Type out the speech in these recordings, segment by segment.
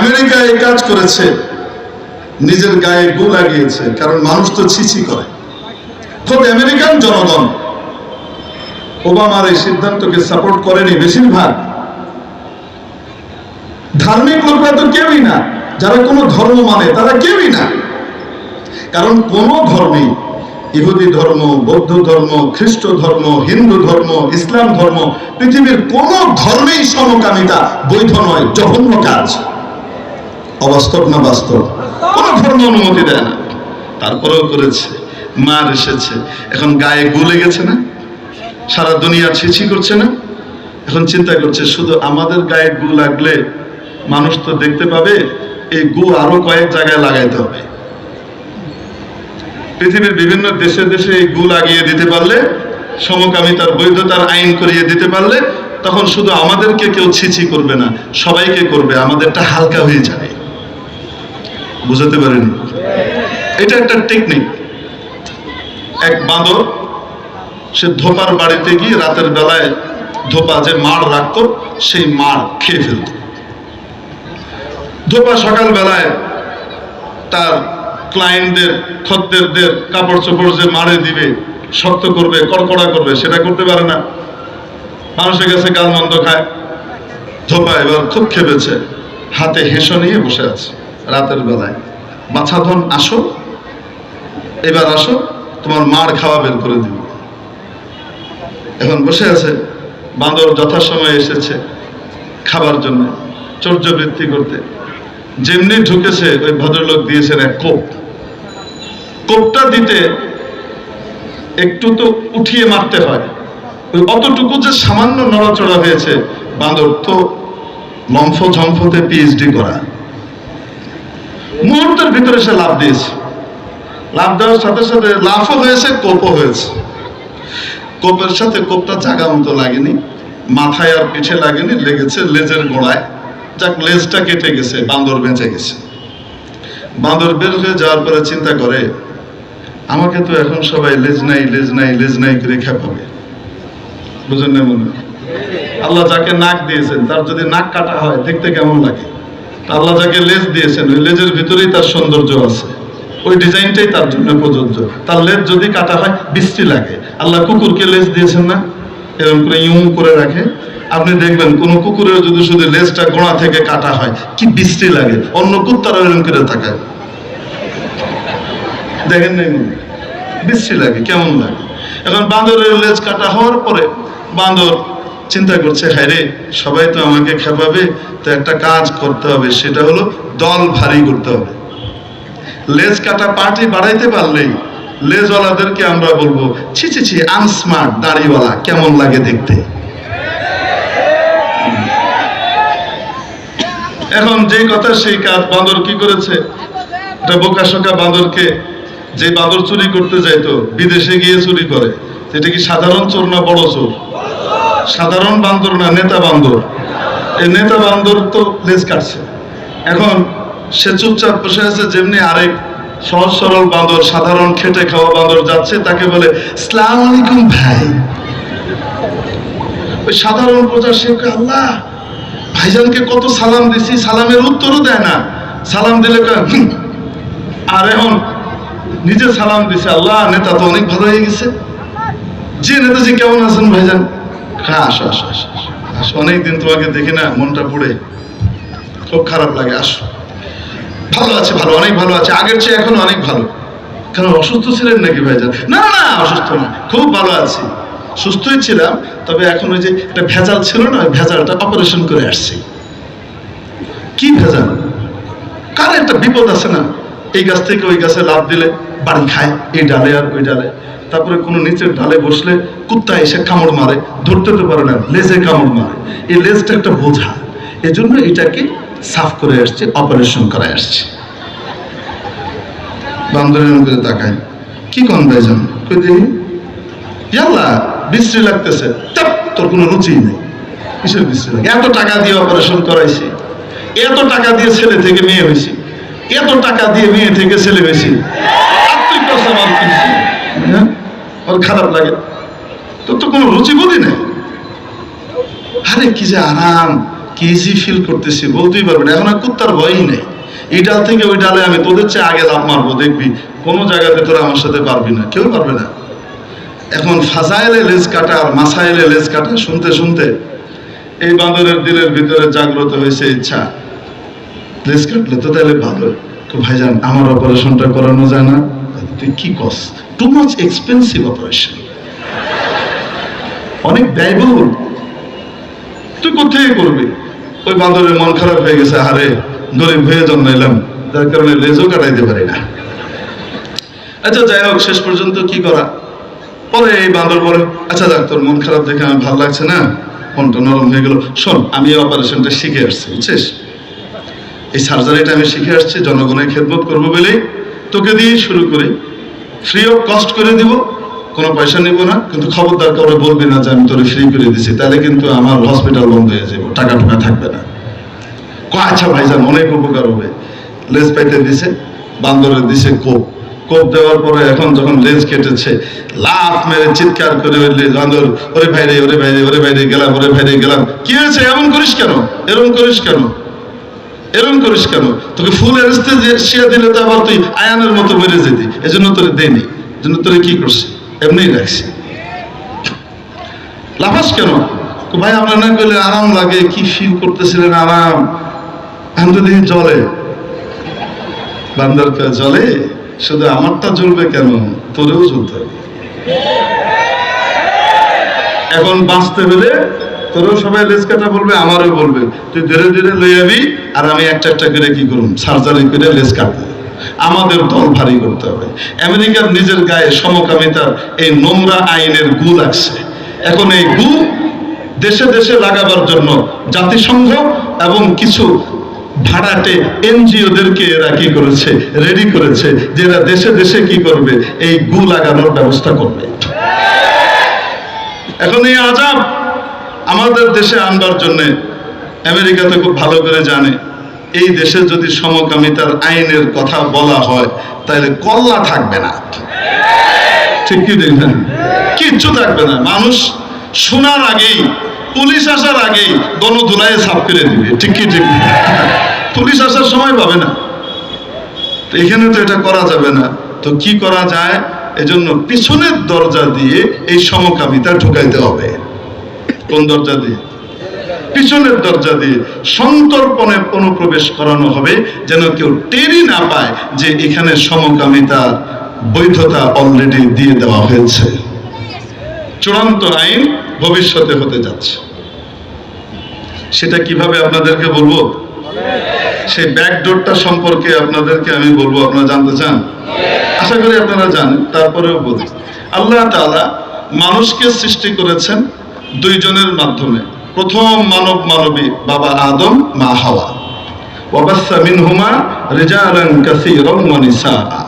America এই কাজ করেছে, নিজের গায়ে গু লাগিয়েছে, কারণ মানুষ তো ছিছি করে। খুব আমেরিকান জনগণ, ওবামার এই সিদ্ধান্তকে সাপোর্ট করেনি বেশিরভাগ। ধার্মিক লোকরা তো কেউই না, যারা কোনো ধর্ম মানে তারা কেউই না। কারণ কোন ধর্মেই ইহুদি ধর্ম, বৌদ্ধ ধর্ম, খ্রিস্ট ধর্ম, হিন্দু ধর্ম, ইসলাম ধর্ম, পৃথিবীর কোন ধর্মেই সমকামিতা, বৈধ নয়, জঘন্য কাজ। অবাস্তব না বাস্তব? কোন ধর্ম অনুমতি দেয় না। তারপরেও করেছে। মার এসেছে। এখন গায়ে গুলে গেছে না? সারা দুনিয়া ছিছি করছে না? এখন চিন্তা করছে, শুধু আমাদের গায়ে গু লাগলে মানুষ তো দেখতে পাবে, এই গু আরও কয়েক জায়গায় লাগাইতে হবে। পৃথিবীর বিভিন্ন দেশে দেশে এই গু লাগিয়ে দিতে পারলে সমকামিতার বৈধতার আইন করিয়ে দিতে পারলে, তখন শুধু আমাদেরকে কেউ ছিছি করবে না, সবাইকে করবে। আমাদেরটা হালকা হয়ে যাবে বুঝাতে পারেনি। এটা একটা টেকনিক এক বাঁদর, সে ধোপার বাড়িতে গিয়ে রাতের বেলায় ধোপা যে মার রাখতো, সেই মার খেয়ে ফেলত। ধোপা সকাল বেলায় তার ক্লায়েন্টদের খদ্দেরদের কাপড় চোপড় যে মারে দিবে, শক্ত করবে, কড়কড়া করবে, সেটা করতে পারে না। মানুষের কাছে গাল মন্দ খায়। ধোপা এবার খুব খেপেছে। হাতে হেসো নিয়ে বসে আছে। রাতের বেলায়। বাছাধন আসো। এবার আসো, তোমার মার খাওয়া বের করে দিব। এখন বসে আছে, বাঁদর যথাসময়ে এসেছে খাবার জন্য, চর্যবৃত্তি করতে। যেমনি ঢুকেছে, ওই ভদ্রলোক দিয়েছেন এক কোপ। কোপটা দিতে একটু তো উঠিয়ে মারতে হয়। ওই অতটুকু যে সামান্য নড়াচড়া হয়েছে, বাঁদর তো লম্ফ ঝম্ফতে পিএইচডি করা। মুহূর্তের ভিতরে সে লাভ দিয়েছে। লাভ দেওয়ার সাথে সাথে লাভও হয়েছে, কোপও হয়েছে। কোপের সাথে কোপটা জাগা মতো লাগেনি, মাথায় আর পিঠে লাগেনি, লেগেছে লেজের গোড়ায়। যাক, লেজটা কেটে গেছে বাঁদর বেঁচে গেছে। বাঁদর বের হয়ে যাওয়ার পরে চিন্তা করে, আমাকে তো এখন সবাই লেজ নাই লেজ নাই লেজ নাই করে খেপাবে। বুঝেন না মনে? আল্লাহ যাকে নাক দিয়েছেন, তার যদি নাক কাটা হয়, দেখতে কেমন লাগে? আল্লাহ যাকে লেজ দিয়েছেন, ওই লেজের ভিতরেই তার সৌন্দর্য আছে। ওই ডিজাইনটাই তার জন্য প্রযোজ্য। তার লেজ যদি কাটা হয়, বৃষ্টি লাগে। আল্লাহ কুকুরকে লেজ দিয়েছেন না? এরকম করে ইউ করে রাখে। আপনি দেখবেন, কোন কুকুরের যদি শুধু লেজটা গোড়া থেকে কাটা হয়, কি বৃষ্টি লাগে। অন্য কুত্তারা এরকম করে তাকায়। দেখেন নাই বৃষ্টি লাগে, কেমন লাগে? এখন বাঁদরের লেজ কাটা হওয়ার পরে বাঁদর চিন্তা করছে হ্যাঁ রে সবাই তো আমাকে খেপাবে, তো একটা কাজ করতে হবে, সেটা হলো দল ভারী করতে হবে। লেজ কাটা পার্টি বাড়াইতে পারলেই লেজওয়ালাদেরকে আমরা বলব, ছি ছি ছি আনস্মার্ট দাড়িওয়ালা, কেমন লাগে দেখতে? এখন যে কথা সেই কাজ বাঁদর কি করেছে? এটা বোকা শোকা বাঁদরকে যে বাঁদর চুরি করতে যাইতো, বিদেশে গিয়ে চুরি করে এটা কি সাধারণ চোর না বড় চোর? সাধারণ বান্দর না নেতা বান্দর? এই নেতা বান্দর তো লেজ কাটছে। এখন সে চুপচাপ বসে আছে, যেমনি আরেক সহজ সরল বান্দর, সাধারণ খেটে খাওয়া বান্দর যাচ্ছে, তাকে বলে, সালাম আলাইকুম ভাই। ওই সাধারণ প্রজা, সে আল্লাহ, ভাইজানকে কত সালাম দিছি, সালামের উত্তরও দেয় না। সালাম দিলে আর এখন নিজে সালাম দিছে, আল্লাহ, নেতা তো অনেক ভালো হয়ে গেছে। যে নেতাজি কেমন আছেন ভাইজান? হ্যাঁ আসো আসো আসো অনেকদিন তোমাকে দেখি না, মনটা পুড়ে। খুব খারাপ লাগে, আসো। ভালো আছে, ভালো, অনেক ভালো আছে। আগের চেয়ে এখন অনেক ভালো। কেন, অসুস্থ ছিলেন নাকি ভাইজান? না না অসুস্থ না, খুব ভালো আছি। সুস্থই ছিলাম, তবে এখন ওই যে একটা ভেজাল ছিল না, ওই ভেজালটা অপারেশন করে আসছি। কি ভেজাল? কার একটা বিপদ আছে না? এই গাছ থেকে ওই গাছে লাভ দিলে বাড়ি খায়, এই ডালে আর ওই ডালে। তারপরে কোনো নিচের ঢালে বসলে কুত্তা এসে কামড় মারে, ধরতে তো পারে না, লেজে কামড় মারে। এই লেজটা একটা বোঝা। এজন্য এটাকে সাফ করে আসছে, অপারেশন করায় আসছে। বান্দরের করে তাকায় কি কন ভাইজান? কই দেখি? ইয়াল্লা, বিশ্রী লাগতেছে। তোর কোনো রুচি নেই। কিসের বিশ্রী লাগে? এত টাকা দিয়ে অপারেশন করাইছি। এত টাকা দিয়ে ছেলে থেকে মেয়ে হয়েছি। এত টাকা দিয়ে মেয়ে থেকে ছেলে হয়েছি। আর তুই কসম হ্যাঁ? ওর খারাপ লাগে। তোর তো কোনো রুচি বোধই নেই। আরে কি যে আরাম কেজি ফিল করতেছি, বলতেই পারবে না। এখন আর কুত্তার ভয়ই নেই। এই ডাল থেকে ওই ডালে আমি তোদের চেয়ে আগে লাভ মারবো, দেখবি। কোনো জায়গাতে তোরা আমার সাথে পারবি না, কেউ পারবে না। এখন ফাজাইলে লেজ কাটা আর মাসাইলে লেজ কাটা, শুনতে শুনতে এই বান্দরের দিলের ভিতরে জাগ্রত হয়েছে ইচ্ছা। লেজ কাটলে তো তাহলে ভালো। তো ভাইজান, আমার অপারেশনটা করানো যায় না। তুই কি কস টু মাচ এক্সপেন্সিভ অপারেশন অনেক ব্যয়বহুল। তুই কোথায় করবি? ওই বান্দরের মন খারাপ হয়ে গেছে আরে গরিব হয়ে জন্মাইলাম, যার কারণে লেজও কাটাইতে পারি না। আচ্ছা যাই হোক, শেষ পর্যন্ত কি করা? পরে এই বান্দর বলে আচ্ছা দেখ তোর মন খারাপ দেখে আমার ভালো লাগছে না? মনটা নরম হয়ে গেল। শোন, আমি এই অপারেশনটা শিখে আসছি, বুঝছিস? এই সার্জারিটা আমি শিখে আসছি, জনগণের খেদমত করব বলেই। তোকে দিয়ে শুরু করি। ফ্রি অফ কস্ট করে দিব, কোনো পয়সা নিব না, কিন্তু খবরদার কাউরে বলবি না যে আমি তোরে ফ্রি করে দিছি, তাহলে কিন্তু আমার হসপিটাল বন্ধ হয়ে যাব টাকা টাকা থাকবে না। কয় আচ্ছা ভাইজান, অনেক উপকার হবে। লেজ পাইতে দিছে বান্দরের দিছে কোপ। কোপ দেওয়ার পরে এখন যখন লেজ কেটেছে, লাফ মেরে চিৎকার করে ওই লেজ বান্দর, ওরে ভাইরে ওরে ভাইরে ওরে ভাইরে গেলাম, ওরে ভাইরে গেলাম। কি হয়েছে? এমন করিস কেন? এরকম করিস কেন? এরকম করিস কেন? তোকে ফুল এরেস্তে শিয়া দিলে তো আবার তুই আয়ানের মতো মেরে যেতি। এজন্য তোরে দেয়নি। এজন্য তোরে কি করছি? এমনিই রাখছি। লাফাস কেন? ভাই আপনার না করলে আরাম লাগে। কি ফিল করতেছিলেন আরাম? এখন তো দেখি জলে। বান্দার জলে? শুধু আমারটা জ্বলবে কেন? তোরেও জ্বলতে হবে। এখন বাঁচতে পেলে তোরও সবাই লেজ কাটা বলবে, আমারও বলবে। তুই ধীরে ধীরে লই আর আমি একটা একটা করে কি সার্জারি করে লেজ কাটবো আমাদের দল ভারী করতে হবে। আমেরিকার নিজের গায়ে সমকামিতার এই নোংরা আইনের গু লাগছে। এখন এই গু দেশে দেশে লাগাবার জন্য জাতিসংঘ এবং কিছু ভাড়াটে এনজিওদেরকে এরা কি করেছে, রেডি করেছে, যে এরা দেশে দেশে কি করবে, এই গু লাগানোর ব্যবস্থা করবে। এখন এই আজাব আমাদের দেশে আনবার জন্য আমেরিকাতে খুব ভালো করে জানে, এই দেশে যদি সমকামিতার আইনের কথা বলা হয় তাহলে কল্লা থাকবে না। ঠিক কি দেখবেন কিচ্ছু থাকবে না। মানুষ শোনার আগেই, পুলিশ আসার আগেই গণধুলায় সাফ করে দিবে। ঠিক কি, ঠিক পুলিশ আসার সময় পাবে না। তো এখানে তো এটা করা যাবে না। তো কি করা যায়? এজন্য পিছনের দরজা দিয়ে এই সমকামিতা ঢুকাইতে হবে। কোন দরজা দিয়ে? পিছনের দরজা দিয়ে সন্তর্পণে অনুপ্রবেশ করানো হবে যেন কেউ টেরই না পায় যে এখানে সমকামিতার বৈধতা অলরেডি দিয়ে দেওয়া হয়েছে। চূড়ান্ত আইন ভবিষ্যতে হতে যাচ্ছে। সেটা কীভাবে আপনাদেরকে বলব? সেই ব্যাকডোরটা সম্পর্কে আপনাদেরকে আমি বলব, আপনারা জানতে চান? আশা করি আপনারা জানেন, তারপরেও বলি। আল্লাহ তাআলা মানুষকে সৃষ্টি করেছেন দুইজনের মাধ্যমে। প্রথম মানব মানবী বাবা আদম, মা হাওয়া। ওয়াবাসা মিনহুমা রিজালান কাসীরান ওয়া নিসা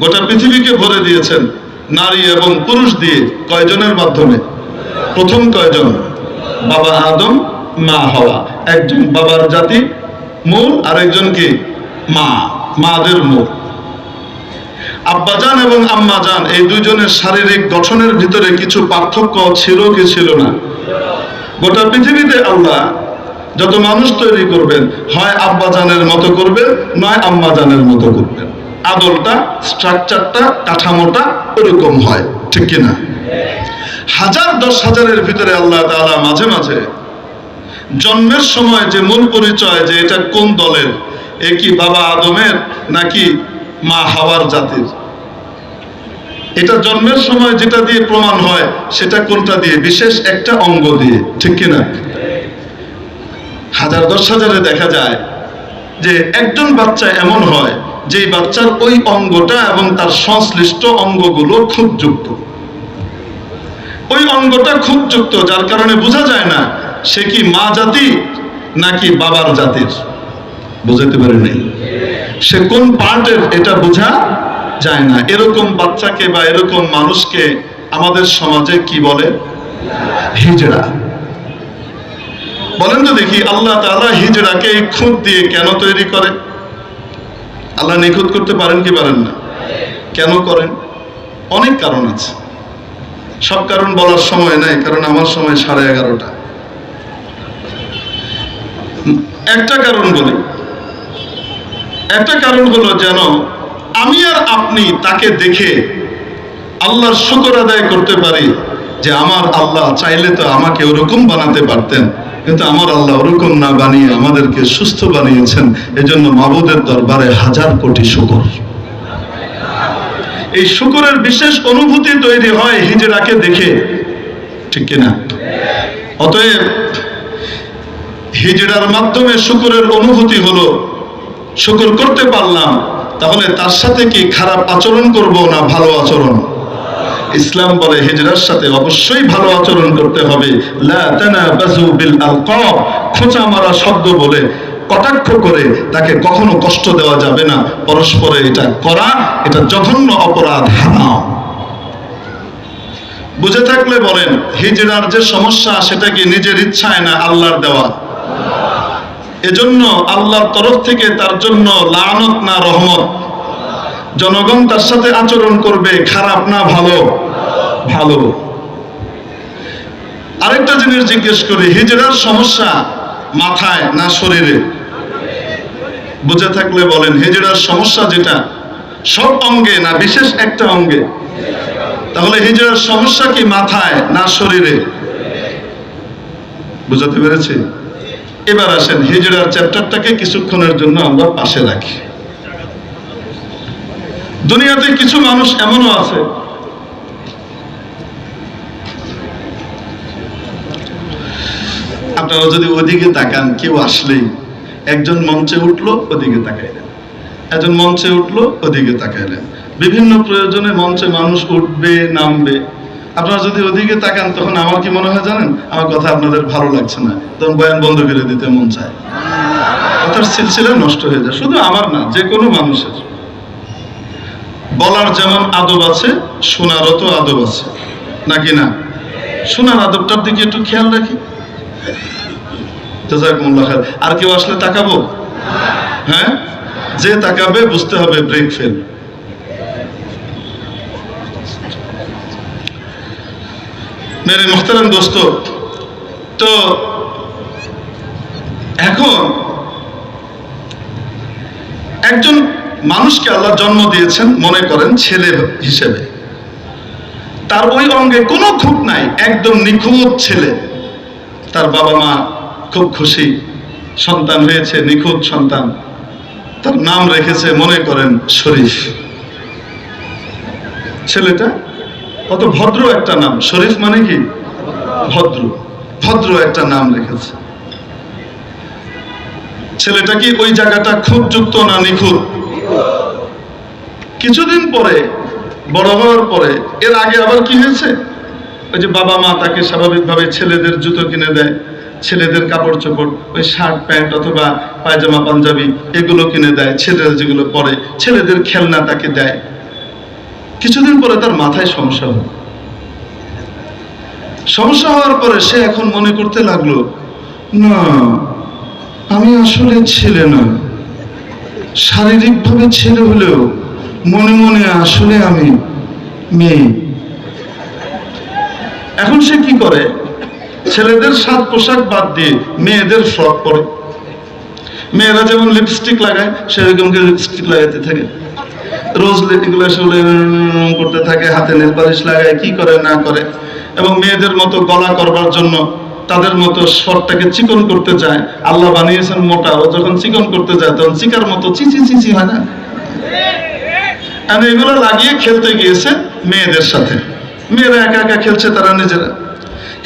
গোটা পৃথিবীকে ভরে দিয়েছেন নারী এবং পুরুষ দিয়ে কয়জনের মাধ্যমে? প্রথম কয়জন? বাবা আদম, মা হাওয়া। একজন বাবার জাতি, মূল, আরেকজন কি? মা। মাদের মূল। আব্বাজান এবং আম্মাজান, এই দুইজনের শারীরিক গঠনের ভিতরে কিছু পার্থক্য ছিল কি ছিল না? গোটা পৃথিবীতে আল্লাহ যত মানুষ তৈরি করবেন, হয় আব্বাজানের মতো করবেন, নয় আম্মাজানের মতো করবেন। আদলটা স্ট্রাকচারটা কাঠামোটা ওরকম হয়, ঠিক কিনা? হাজার দশ হাজারের ভিতরে আল্লাহ তাআলা মাঝে মাঝে জন্মের সময় যে মূল পরিচয় যে এটা কোন দলের, এ কি বাবা আদমের, নাকি মা হাওয়ার জাতির। এটা জন্মের সময় যেটা দিয়ে প্রমাণ হয়, সেটা কোনটা দিয়ে? বিশেষ একটা অঙ্গ দিয়ে, ঠিক কিনা? হাজার দশ হাজারে দেখা যায় যে একজন বাচ্চা এমন হয় যে বাচ্চার ওই অঙ্গটা এবং তার সংশ্লিষ্ট অঙ্গগুলো খুব যুক্ত। ওই অঙ্গটা খুব যুক্ত, যার কারণে বোঝা যায় না সে কি মা জাতি নাকি বাবার জাতির। বুঝাতে পারে নাই? সে কোন পার্টের এটা বোঝা যায় না। এরকম বাচ্চাকে বা এরকম মানুষকে আমাদের সমাজে কি বলে? হিজড়া বলেন তো দেখি, আল্লাহ তাআলা হিজড়াকে এই খুঁত দিয়ে কেন তৈরি করে? আল্লাহ নিখুঁত করতে পারেন কি পারেন না? কেন করেন? অনেক কারণ আছে। সব কারণ বলার সময় নাই, কারণ আমার সময় সাড়ে এগারোটা। একটা কারণ বলি একটা কারণ হলো যেন আমি আর আপনি তাকে দেখে আল্লাহর শুকর আদায় করতে পারি যে আমার আল্লাহ চাইলে তো আমাকে ওরকম বানাতে পারতেন, কিন্তু আমার আল্লাহ ওরকম না বানিয়ে আমাদেরকে সুস্থ বানিয়েছেন, এজন্য মাবুদের দরবারে হাজার কোটি শুকর। এই শুকরের বিশেষ অনুভূতি তৈরি হয় হিজরাকে দেখে, ঠিক কিনা? অতএব হিজড়ার মাধ্যমে শুকরের অনুভূতি হলো শুকর করতে পারলাম, তাহলে তার সাথে কি খারাপ আচরণ করব না ভালো আচরণ? ইসলাম বলে হিজড়ার সাথে অবশ্যই ভালো আচরণ করতে হবে। খোঁচা মারা শব্দ বলে কটাক্ষ করে তাকে কখনো কষ্ট দেওয়া যাবে না। পরস্পরে এটা করা, এটা জঘন্য অপরাধ, হারাম। বুঝে থাকলে বলেন হিজড়ার যে সমস্যা, সেটা কি নিজের ইচ্ছায় না আল্লাহর দেওয়া? এজন্য আল্লাহর তরফ থেকে তার জন্য লানত না রহমত। জনগণ তার সাথে আচরণ করবে, খারাপ না ভালো। ভালো। আরেকটা জিনিস জিজ্ঞেস করি হিজড়ার সমস্যা মাথায় না শরীরে? বুঝে থাকলে বলেন হিজড়ার সমস্যা যেটা, সব অঙ্গে না বিশেষ একটা অঙ্গে? তাহলে হিজড়ার সমস্যা কি মাথায় না শরীরে? বুঝাতে পেরেছি? এবার আসেন হিজড়ার চ্যাপ্টারটাকে কিছুক্ষণের জন্য আমরা পাশে রাখি। দুনিয়াতে কিছু মানুষ এমনও আছে। আপনারা যদি ওদিকে তাকান, কেউ আসলেই একজন মঞ্চে উঠল, ওদিকে তাকাইলেন। একজন মঞ্চে উঠল, ওদিকে তাকাইলেন। বিভিন্ন প্রয়োজনে মঞ্চে মানুষ উঠবে, নামবে। আপনারা যদি ওদিকে তাকান, তখন আমার কি মনে হয় জানেন? আমার কথা আপনাদের ভালো লাগছে না। তখন বয়ান বন্ধ করে দিতে মন চায়। কথার সিলসিলা নষ্ট হয়ে যায়। শুধু আমার না, যে কোনো মানুষের। বলার যেমন আদব আছে, শোনারও তো আদব আছে। নাকি না? শোনার আদবটার দিকে একটু খেয়াল রাখি। আর কেউ আসলে তাকাবো? হ্যাঁ? যে তাকাবে, বুঝতে হবে ব্রেক ফেল। মেরে মোহতারাম দোস্ত। তো এখন একজন মানুষকে আল্লাহ জন্ম দিয়েছেন মনে করেন ছেলে হিসেবে। তার ওই অঙ্গে কোনো খুঁত নাই, একদম নিখুঁত ছেলে। তার বাবা মা খুব খুশি, সন্তান হয়েছে, নিখুঁত সন্তান। তার নাম রেখেছে মনে করেন শরীফ। ছেলেটা কত ভদ্র একটা নাম। শরীফ মানে কি? ভদ্র। ভদ্র একটা নাম রেখেছে ছেলেটা কি ওই জায়গাটা খুব যুক্ত না নিখুঁত? কিছুদিন পরে, বড় হওয়ার পরে, এর আগে আবার কি হয়েছে? ওই যে বাবা মা তাকে স্বাভাবিকভাবে ছেলেদের জুতো কিনে দেয়, ছেলেদের কাপড় চোপড়, ওই শার্ট, প্যান্ট অথবা পায়জামা, পাঞ্জাবি, এগুলো কিনে দেয়, ছেলেরা যেগুলো পরে, ছেলেদের খেলনা তাকে দেয়। কিছুদিন পরে তার মাথায় সমস্যা হলো। সমস্যা হওয়ার পরে সে এখন মনে করতে লাগল, না, আমি আসলে ছেলে না। শারীরিকভাবে ছেলে হলেও মনে মনে আসলে আমি মেয়ে। এখন সে কি করে? ছেলেদের সাত পোশাক বাদ দিয়ে মেয়েদের ফ্রক পরে। মেয়েরা যেমন লিপস্টিক লাগায় সেরকম লিপস্টিক লাগাতে থাকে। রোজ এগুলো আসলে করতে থাকে, হাতে নেল পালিশ লাগায়, কি করে না করে। এবং মেয়েদের মতো গলা করবার জন্য তাদের মতো স্বরটাকে চিকন করতে চায়। আল্লাহ বানিয়েছেন মোটা, ও যখন চিকন করতে যায়, তখন চিকার মতো চিচি চিচি হয় না। আর এগুলো লাগিয়ে খেলতে গিয়েছে মেয়েদের সাথে। মেয়েরা একা একা খেলছে তারা নিজেরা।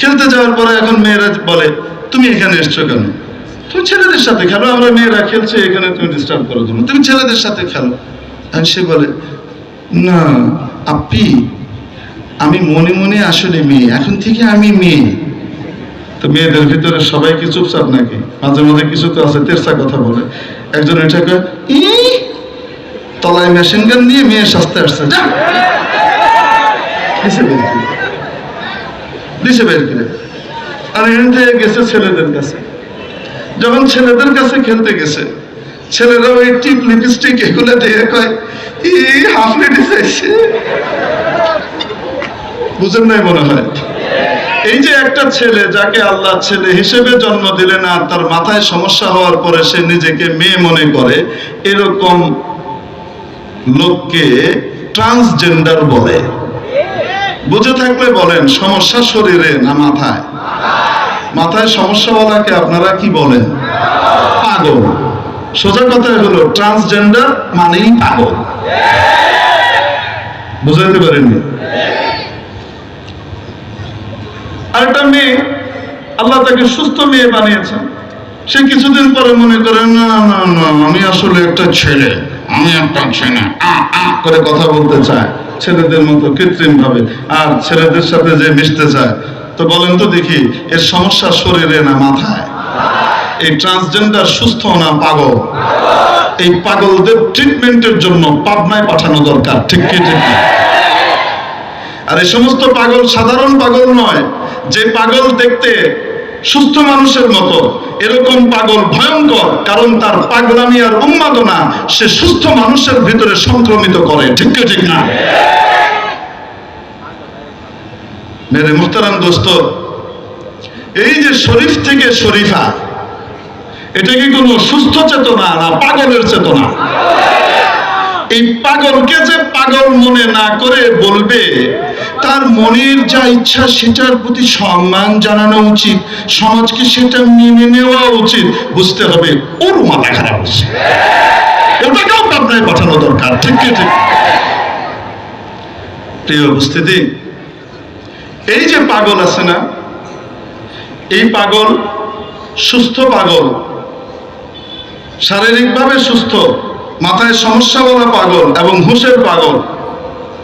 খেলতে যাওয়ার পরে এখন মেয়েরা বলে, তুমি এখানে এসছো কেন? তুমি ছেলেদের সাথে খেলো, আমরা মেয়েরা খেলছে এখানে, তুমি ডিস্টার্ব জন্য তুমি ছেলেদের সাথে খেলো। আর সে বলে, না আপি আমি মনে মনে আসলে মেয়ে, এখন থেকে আমি মেয়ে। তো মেয়েদের ভিতরে সবাই কি চুপচাপ নাকি? মাঝে মাঝে কিছু তো আছে, তেরসা কথা বলে। একজন এটা কয়, ই, তলায় মেশিন গান দিয়ে মেয়ে সাজতে আসছে। দিছে বের করে। আর এখান থেকে গেছে ছেলেদের কাছে। যখন ছেলেদের কাছে খেলতে গেছে ছেলেরা ওই টিপ লিপস্টিক এগুলো দিয়ে কয় হাফ লেডি চাইছে বুঝেন নাই মনে হয়? এই যে একটা ছেলে যাকে আল্লাহ ছেলে হিসেবে জন্ম দিলেন আর তার মাথায় সমস্যা হওয়ার পরে সে নিজেকে মেয়ে মনে করে, এরকম লোককে ট্রান্সজেন্ডার বলে। বুঝে থাকলে বলেন, সমস্যা শরীরে না মাথায়? মাথায় সমস্যাওয়ালাকে আপনারা কি বলেন? পাগল। সোজা কথা হলো ট্রান্সজেন্ডার মানেই পাগল। বুঝাইতে পারেননি আরেকটা মেয়ে, আল্লাহ তাকে সুস্থ মেয়ে বানিয়েছেন। সে কিছুদিন পরে মনে করে, না না না, আমি আসলে একটা ছেলে, আমি একটা ছেলে। আ আ করে কথা বলতে চায়। ছেলেদের মতো কৃত্রিম ভাবে আর ছেলেদের সাথে যে মিশতে চায়। তো বলেন তো দেখি, এর সমস্যা শরীরে না মাথায়? এই ট্রান্সজেন্ডার সুস্থ না পাগল এই পাগলদের ট্রিটমেন্টের জন্য পাবনায় পাঠানো দরকার, ঠিক কি, ঠিক? আর এই সমস্ত পাগল সাধারণ পাগল নয়, যে পাগল দেখতে সুস্থ মানুষের মতো, এরকম পাগল ভয়ঙ্কর, কারণ তার পাগলামি আর উন্মাদনা সে সুস্থ মানুষের ভিতরে সংক্রমিত করে, ঠিক কি, ঠিক না মেরে মুহতারাম দোস্ত, এই যে শরীফ থেকে শরীফা এটা কি কোনো সুস্থ চেতনা না পাগলের চেতনা? এই পাগলকে যে পাগল মনে না করে বলবে, তার মনের যা ইচ্ছা সেটার প্রতি সম্মান জানানো উচিত, সমাজকে সেটা মেনে নেওয়া উচিত। বুঝতে হবে, ওর মাথা খারাপ হচ্ছে ওটাকেও পাবনায় পাঠানো দরকার, ঠিক ঠিক? প্রিয় উপস্থিতি, এই যে পাগল আছে না, এই পাগল সুস্থ পাগল শারীরিকভাবে সুস্থ, মাথায় সমস্যাওয়ালা পাগল এবং হুঁশের পাগল।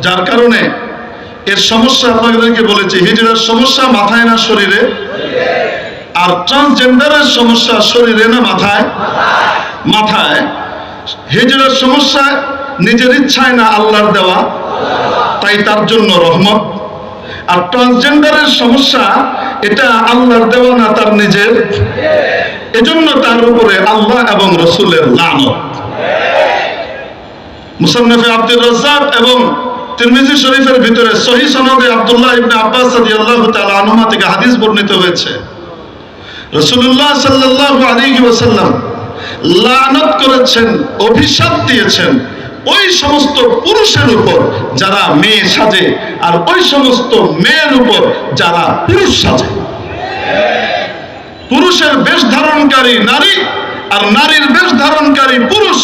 যার কারণে এর সমস্যা আপনাদেরকে বলেছি, হিজড়ার সমস্যা মাথায় না শরীরে? আর ট্রান্সজেন্ডারের সমস্যা শরীরে না মাথায়? মাথায়। হিজড়ার সমস্যা নিজের ইচ্ছায় না আল্লাহর দেওয়া, তাই তার জন্য রহমত। আর ট্রান্সজেন্ডারের সমস্যা, এটা আল্লাহর দেওয়া না তার নিজের? এজন্য তার উপরে আল্লাহ এবং রসুলের লানত। মুসান্নফে আব্দুর রাজ্জাক এবং তিরমিজি শরীফের ভিতরে সহি সনদে আব্দুল্লাহ ইবনে আব্বাস রাদিয়াল্লাহু তাআলা আনহুমা থেকে হাদিস বর্ণিত হয়েছে। রাসূলুল্লাহ সাল্লাল্লাহু আলাইহি ওয়াসাল্লাম লানত করেছেন, অভিশাপ দিয়েছেন ওই সমস্ত পুরুষের উপর যারা মেয়ে সাজে আর ওই সমস্ত মেয়ের উপর যারা পুরুষ সাজে। পুরুষের বেশ ধারণকারী নারী আর নারীর বেশ ধারণকারী পুরুষ,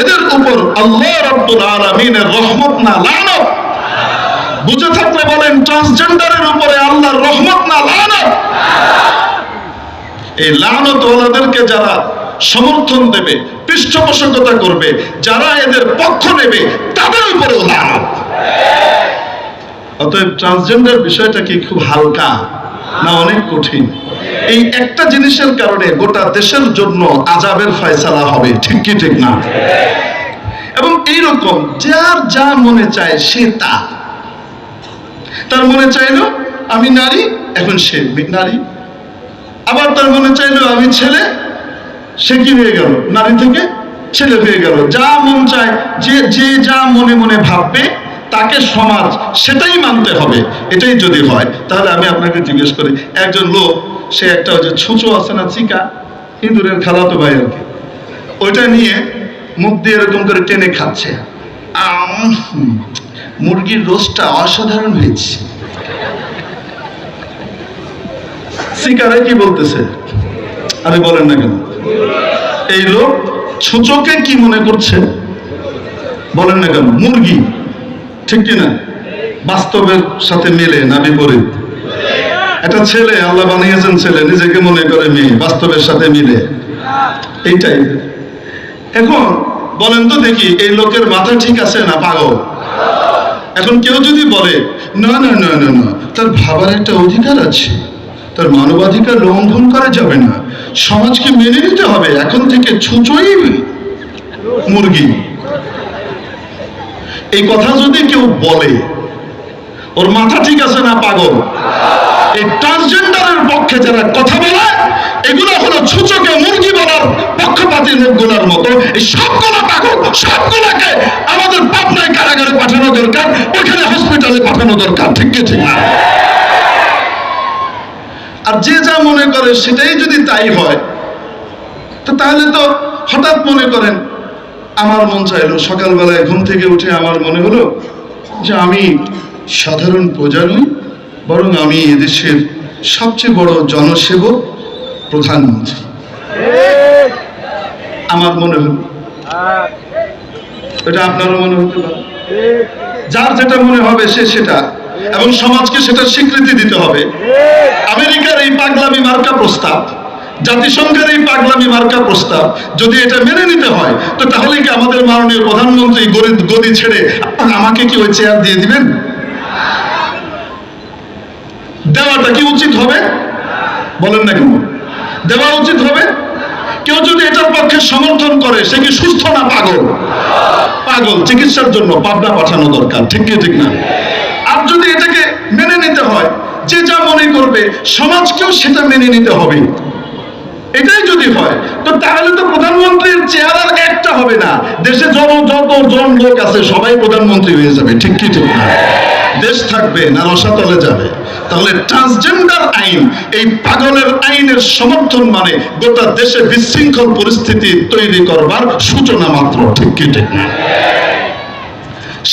এদের উপর আল্লাহ রাব্বুল আলামিনের রহমত না, লানত। বুঝে থাকলে বলেন ট্রান্সজেন্ডারের উপরে আল্লাহর রহমত না, লানত। এই লানত ওলাদেরকে যারা সমর্থন দেবে, পৃষ্ঠপোষকতা করবে, যারা এদের পক্ষ নেবে, তাদের উপরেও লানত। অতএব ট্রান্সজেন্ডার বিষয়টা কি খুব হালকা? না, অনেক কঠিন। এই একটা জিনিসের কারণে গোটা দেশের জন্য আজাবের ফয়সালা হবে, ঠিক কি, ঠিক না? এবং এইরকম যার যা মনে চায় সে তা। তার মনে চাইলো, আমি নারী, এখন সে নারী। আবার তার মনে চাইলো, আমি ছেলে, সে কি হয়ে গেল? নারী থেকে ছেলে হয়ে গেল। যা মন চায়, যে যে যা মনে মনে ভাববে তাকে সমাজ, সেটাই মানতে হবে। এটাই যদি হয়, তাহলে আমি আপনাকে জিজ্ঞেস করি, একজন লোক, সে একটা ওই যে ছুঁচো আছে না চিকা ইঁদুরের খালাতো ভাই আর কি। ওইটা নিয়ে মুখ দিয়ে এরকম করে টেনে খাচ্ছে। মুরগির রোস্টটা অসাধারণ হয়েছে। শিকারে কি বলতেছে? আরে বলেন না কেন? এই লোক ছুঁচোকে কি মনে করছে? বলেন না কেন, মুরগি। ঠিক কিনা? বাস্তবের সাথে মেলে না বিপরীত? একটা ছেলে, আল্লাহ বানিয়েছেন ছেলে, নিজেকে মনে করে মেয়ে, বাস্তবের সাথে মিলে। এইটাই। এখন বলেন তো দেখি, এই লোকের মাথা ঠিক আছে না পাগল? এখন কেউ যদি বলে, না না না না না, তার ভাবার একটা অধিকার আছে। তার মানবাধিকার লঙ্ঘন করা যাবে না। সমাজকে মেনে নিতে হবে। এখন থেকে ছুঁচোই মুরগি। এই কথা যদি কেউ বলে, ওর মাথা ঠিক আছে না পাগল? এই ট্রান্সজেন্ডারের পক্ষে যারা কথা বলে, এগুলো হলো ছুচকে মুরগি বলার পক্ষপাতি লোকগুলোর মতো। এই সবগুলো পাগল, সবগুলোকে আমাদের পাবনায় কারাগারে পাঠানো দরকার, ওইখানে হসপিটালে পাঠানো দরকার, ঠিক কি ঠিক না? আর যে যা মনে করে সেটাই যদি তাই হয়, তো তাহলে তো হঠাৎ মনে করেন আমার মন চাইলো। সকালবেলায় ঘুম থেকে উঠে আমার মনে হলো যে আমি সাধারণ প্রজা নই বরং আমি এদেশের সবচেয়ে বড় জনসেবক, প্রধানমন্ত্রী। আমার মনে হলো। এটা আপনারও মনে হতে পারে। যার যেটা মনে হবে সে সেটা, এবং সমাজকে সেটা স্বীকৃতি দিতে হবে। আমেরিকার এই পাগলামি মার্কা প্রস্তাব। জাতিসংঘের এই পাগলামি মার্কা প্রস্তাব, যদি এটা মেনে নিতে হয়, তো তাহলে কি আমাদের মাননীয় প্রধানমন্ত্রী গদি গদি ছেড়ে আমাকে কি ওই চেয়ার দিয়ে দিবেন? দেওয়াটা কি উচিত হবে? বলেন না কেন? দেওয়া উচিত হবে? কেউ যদি এটার পক্ষে সমর্থন করে, সে কি সুস্থ না পাগল? পাগল, চিকিৎসার জন্য পাবনা পাঠানো দরকার, ঠিক কি, ঠিক না? আর যদি এটাকে মেনে নিতে হয়, যে যা মনে করবে, সমাজকেও সেটা মেনে নিতে হবে। এটাই যদি হয়, তো তাহলে তো প্রধানমন্ত্রীর চেহারা একটা হবে না। দেশে যত যত জন লোক আছে, সবাই প্রধানমন্ত্রী হয়ে যাবে, ঠিক কি ঠিক না? দেশ থাকবে না রসাতলে যাবে। তাহলে ট্রান্সজেন্ডার আইন, এই পাগলের আইনের সমর্থন মানে গোটা দেশে বিশৃঙ্খল পরিস্থিতি তৈরি করবার সূচনা মাত্র, ঠিক কি ঠিক না?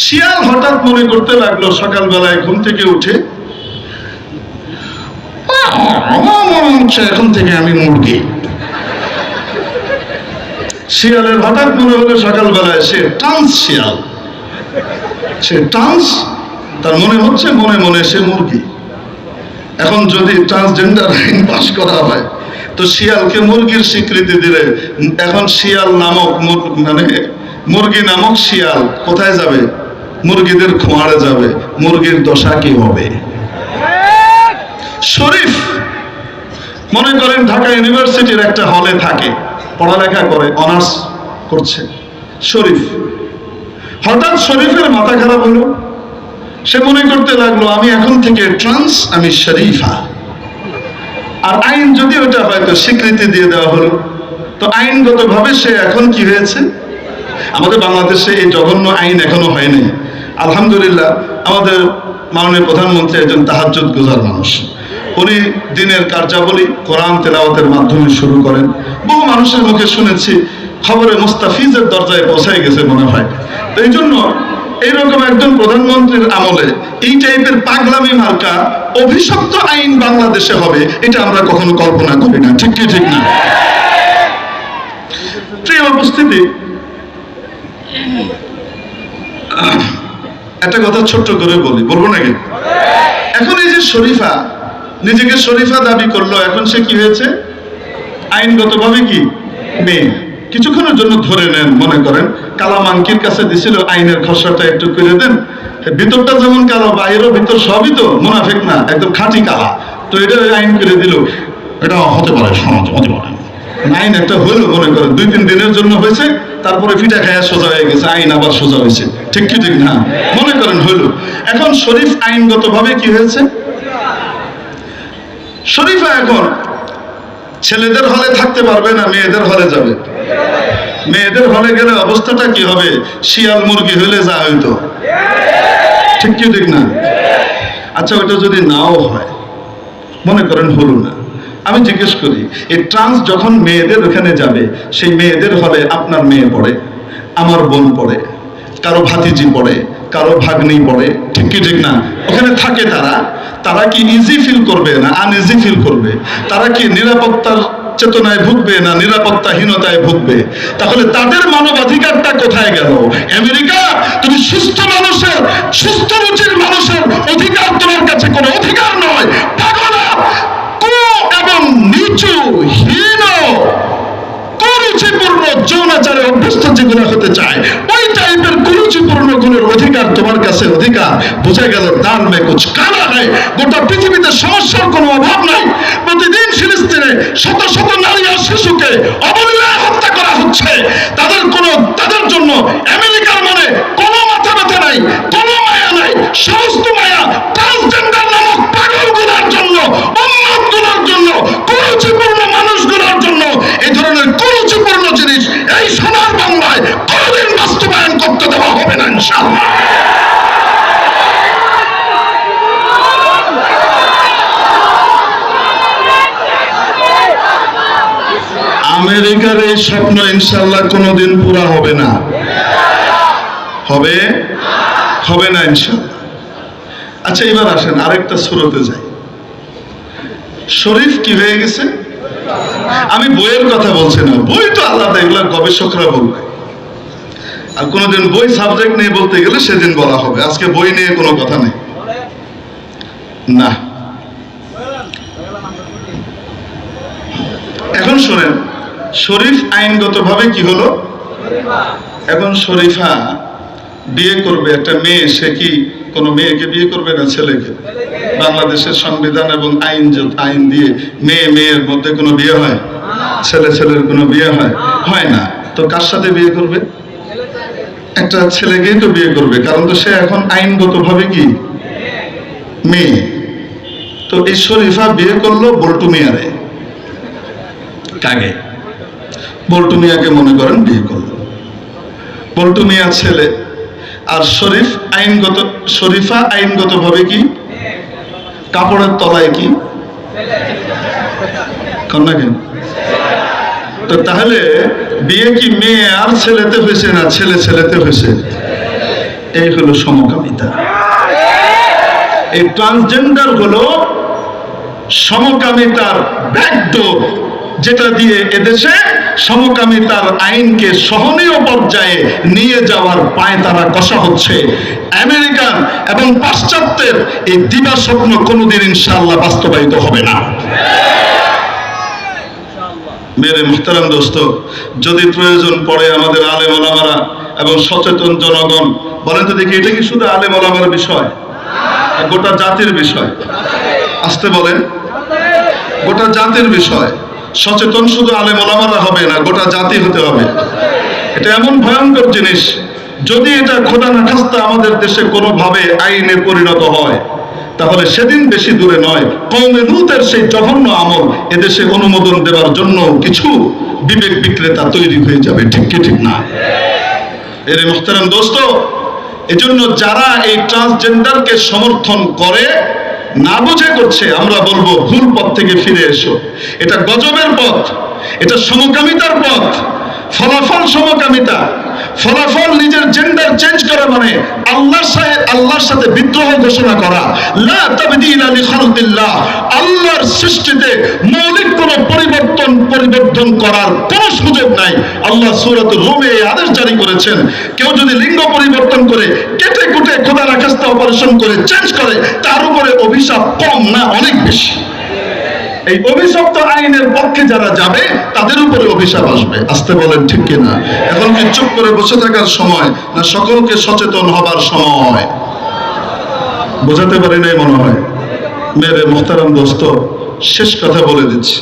শিয়াল হঠাৎ মনে করতে লাগল, সকালবেলায় ঘুম থেকে উঠে আমার মনে হচ্ছে এখন থেকে আমি মুরগি। শিয়ালের হঠাৎ মনে হলো সকালবেলায় সে টান্স শিয়াল। সে টান্স তার মনে হচ্ছে মনে মনে সে মুরগি। এখন যদি ট্রান্সজেন্ডার আইন পাশ করা হয়, তো শিয়ালকে মুরগির স্বীকৃতি দিলে এখন শিয়াল নামক মানে মুরগি নামক শিয়াল কোথায় যাবে? মুরগিদের খোঁয়াড়ে যাবে। মুরগির দশা কি হবে? শরীফ মনে করেন ঢাকা ইউনিভার্সিটির একটা হলে থাকে, পড়ালেখা করে অনার্স করছে, শরীফ। হঠাৎ শরীফের মাথা খারাপ হলো। সে মনে করতে লাগল, আমি এখন থেকে ট্রান্স আমি শরীফা। আর আইন যদি ওটা হয়তো স্বীকৃতি দিয়ে দেওয়া হলো, তো আইনগতভাবে সে এখন কি হয়েছে? আমাদের বাংলাদেশে এই জঘন্য আইন এখনও হয়নি আলহামদুলিল্লাহ, আমাদের মাননীয় প্রধানমন্ত্রী একজন তাহাজ্জুদ গুজার মানুষ। উনি দিনের কার্যাবলী কোরআন তেলাওয়াতের মাধ্যমে শুরু করেন। বহু মানুষের মুখে শুনেছি, খবরে মুস্তাফিজের দরজায় পৌঁছায় গেছে মনে হয়। তো এই জন্য এইরকম একজন প্রধানমন্ত্রীর আমলে এই টাইপের পাগলামি মার্কা অভিশপ্ত আইন বাংলাদেশে হবে, এটা আমরা কখনো কল্পনা করি না। ঠিক কি, ঠিক না? প্রিয় উপস্থিতি, একটা কথা ছোট্ট করে বলি, বলব নাকি এখন এই যে শরীফা নিজেকে শরীফা দাবি করল এখন সে কি হয়েছে? আইনগতভাবে কি? মেয়ে কিছুক্ষণের জন্য ধরে নেন মনে করেন। কালা মাংকির কাছে দিছিল আইনের খসড়াটা একটু করে দেন। ভিতরটা যেমন কালো বাইরেও ভিতর সবই তো মুনাফিক না একদম খাঁটি কালা তো এটা আইন করে দিল। এটা হতে পারে সমাজ হতে পারে। আইন একটা হলো মনে করেন দুই তিন দিনের জন্য হয়েছে তারপরে ফিটা খায়া সোজা হয়ে গেছে আইন আবার সোজা হয়েছে। ঠিক কি ঠিক না? মনে করেন হলো। এখন শরীফ আইনগতভাবে কি হয়েছে? শরীফা এখন ছেলেদের হলে থাকতে পারবে না, মেয়েদের হলে যাবে। মেয়েদের হলে গেলে অবস্থাটা কি হবে? শিয়াল মুরগি হলে যা হইতো। ঠিক কি ঠিক না? আচ্ছা ওইটা যদি নাও হয়, মনে করেন হলো না। আমি জিজ্ঞেস করি, এই ট্রান্স যখন মেয়েদের ওখানে যাবে, সেই মেয়েদের হলে আপনার মেয়ে পড়ে, আমার বোন পড়ে, কারও ভাতিজি পড়ে, কারও ভাগ্নি পড়ে ঠিক কি ঠিক না। ওখানে থাকে তারা। তারা কি ইজি ফিল করবে না আনইজি ফিল করবে? তারা কি নিরাপত্তার চেতনায় ভুগবে না নিরাপত্তাহীনতায় ভুগবে? তাহলে তাদের মানবাধিকারটা কোথায় গেল? আমেরিকা, তুমি সুস্থ মানুষের, সুস্থ রুচির মানুষের অধিকার তোমার কাছে কোনো অধিকার নয়। পাগলা, কু এবং নিচু হীন কুরুচিপূর্ণ যৌনাচারে অভ্যস্ত যেগুলো হতে চায় ওই গুণের অধিকার তোমার কাছে অধিকার। বোঝা গেল দান মে কানা নাই গোটা পৃথিবীতে সমস্যার কোনো অভাব নাই। প্রতিদিন ফিলিস্তিনে শত শত নারী আর শিশুকে অবলীলায় হত্যা করা হচ্ছে। তাদের কোনো, তাদের জন্য আমেরিকার মনে কোনো মাথা ব্যথা নাই, কোনো মায়া নাই, সমস্ত মায়া ট্রান্সজেন্ডার স্বপ্ন ইনশাল্লাহ কোনোদিন পুরা হবে না। হবে? হবে না ইনশাল্লাহ আচ্ছা এবার আসেন, আরেকটা সুরতে যাই। শরীফ কি হয়ে গেছে? আমি বইয়ের কথা বলছি না, বই তো আলাদা, এগুলো গবেষকরা বলবে। আর কোনোদিন বই সাবজেক্ট নিয়ে বলতে গেলে সেদিন বলা হবে, আজকে বই নিয়ে কোনো কথা নেই। না। এখন শোনেন শরীফ আইনগতভাবে কি হলো? এখন শরীফা বিয়ে করবে, একটা মেয়ে, সে কি কোনো মেয়েকে বিয়ে করবে না ছেলেকে? বাংলাদেশের সংবিধান এবং আইন আইন দিয়ে মেয়ে মেয়ের মধ্যে কোনো বিয়ে হয়? ছেলে ছেলের কোনো বিয়ে হয়? হয় না। তো কার সাথে বিয়ে করবে? একটা ছেলেকেই তো বিয়ে করবে। কারণ তো সে এখন আইনগতভাবে কি? মেয়ে। তো এই শরীফা বিয়ে করল বল্টু মেয়ারে। কাগে বল্টু মিয়াকে মনে করেন বিয়ে করল। বল্টু মিয়া ছেলে। আর শরীফ আইনগত, শরীফা আইনগতভাবে কি? কাপড়ের তলায় কি? তো তাহলে বিয়ে কি মেয়ে আর ছেলেতে হয়েছে না ছেলে ছেলেতে হয়েছে? এই হলো সমকামিতা। এই ট্রান্সজেন্ডার হলো সমকামিতার ব্যাকডোর যেটা দিয়ে এদেশে সমকামিতার আইনকে সহনীয় পর্যায়ে নিয়ে যাওয়ার পায় তারা কষা হচ্ছে। আমেরিকান এবং পাশ্চাত্যের এই দিবা স্বপ্ন কোনোদিন ইনশাল্লাহ বাস্তবায়িত হবে না। মেরে মুহতারাম দোস্ত, যদি প্রয়োজন পড়ে আমাদের আলেম ওলামারা এবং সচেতন জনগণ, বলেন তো দেখি, এটা কি শুধু আলেম ওলামার বিষয়? গোটা জাতির বিষয়? আসতে বলেন। গোটা জাতির বিষয়। সচেতন শুধু আলেম ওলামারা হবে না, গোটা জাতি হতে হবে। এটা এমন ভয়ঙ্কর জিনিস। যদি এটা খোদা না খাস্তা আমাদের দেশে কোনোভাবে আইনে পরিণত হয়, তাহলে সেদিন বেশি দূরে নয়। কৌমে লুতের সেই জঘন্য আমল এদেশে অনুমোদন দেওয়ার জন্য কিছু বিবেক বিক্রেতা তৈরি হয়ে যাবে, ঠিক কি ঠিক না? এর মোহতারাম দোস্ত, এজন্য যারা এই ট্রান্সজেন্ডারকে সমর্থন করে না বুঝে করছে, আমরা বলব, ভুল পথ থেকে ফিরে এসো। এটা গজবের পথ, এটা সমকামিতার পথ, ফলাফল সমকামিতা। ফলাফল নিজের জেন্ডার চেঞ্জ করা মানে আল্লাহর সাথে আল্লাহর সাথে বিদ্রোহ ঘোষণা করা। লা তাবদীলা লিখালকিল্লাহ আল্লাহর সৃষ্টিতে মৌলিক কোনো পরিবর্তন পরিবর্তন করার কোনো সুযোগ নাই। আল্লাহ সূরাত রুমে আদেশ জারি করেছেন। কেউ যদি লিঙ্গ পরিবর্তন করে, কেটে কুটে খোদা রাখাস্তা অপারেশন করে চেঞ্জ করে, তার উপরে অভিশাপ কম না অনেক বেশি। এই অভিশপ্ত আইনের পক্ষে যারা যাবে, তাদের উপরে অভিশাপ আসবে। আসতে বলেন ঠিক কিনা? এখন কি চুপ করে বসে থাকার সময় না সকলকে সচেতন হবার সময়? বোঝাতে পারি নাই মনে হয়। মেরে মোহতারাম দোস্ত, শেষ কথা বলে দিচ্ছি।